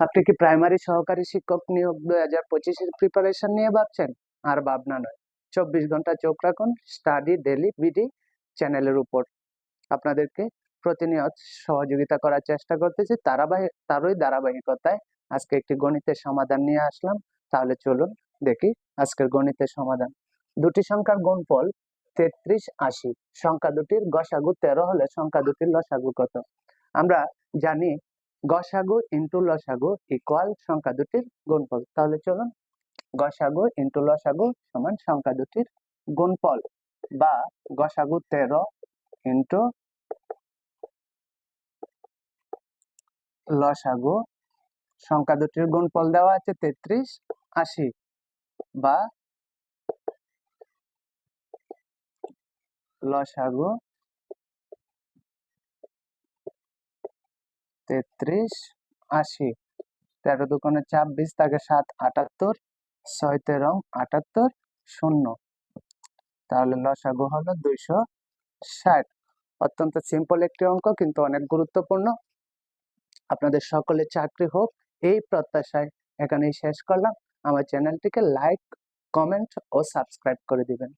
আপনি কি প্রাইমারি সহকারী শিক্ষক নিয়োগ দুই হাজার পঁচিশের প্রিপারেশন নিয়ে ভাবছেন? আর ভাবনা নয়। চব্বিশ ঘণ্টা চোখ রাখুন স্টাডি ডেলি বিডি চ্যানেলের উপর। আপনাদেরকে প্রতিনিয়ত সহযোগিতা করার চেষ্টা করতেছি। ধারাবাহিক তারই ধারাবাহিকতায় আজকে একটি গণিতের সমাধান নিয়ে আসলাম। তাহলে চলুন দেখি আজকের গণিতের সমাধান। দুটি সংখ্যার গুণফল তেত্রিশ আশি। সংখ্যা দুটির গসাগু তেরো হলে সংখ্যা দুটির লসাগু কত? আমরা জানি গসাগু ইন্টু লসাগু ইকুয়াল সংখ্যা দুটির গুণফল। তাহলে চলুন, গসাগু ইন্টু লসাগু সমান সংখ্যা দুটির গুণফল বা গসাগু তেরো ইন্টু লসাগু সংখ্যা দুটির গুণফল দেওয়া আছে তেত্রিশ, আশি বা লসাগু তেত্রিশ, আশি। তেরো দুগুণে ছাব্বিশ, তাকে সাত, আটাত্তর। ছয় তেরো, আটাত্তর, শূন্য। তাহলে লসাগু হলো দুইশো ষাট। অত্যন্ত সিম্পল একটি অঙ্ক, কিন্তু অনেক গুরুত্বপূর্ণ। আপনাদের সকলে চাকরি হোক, এই প্রত্যাশায় এখানেই শেষ করলাম। আমার চ্যানেলটিকে লাইক কমেন্ট ও সাবস্ক্রাইব করে দিবেন।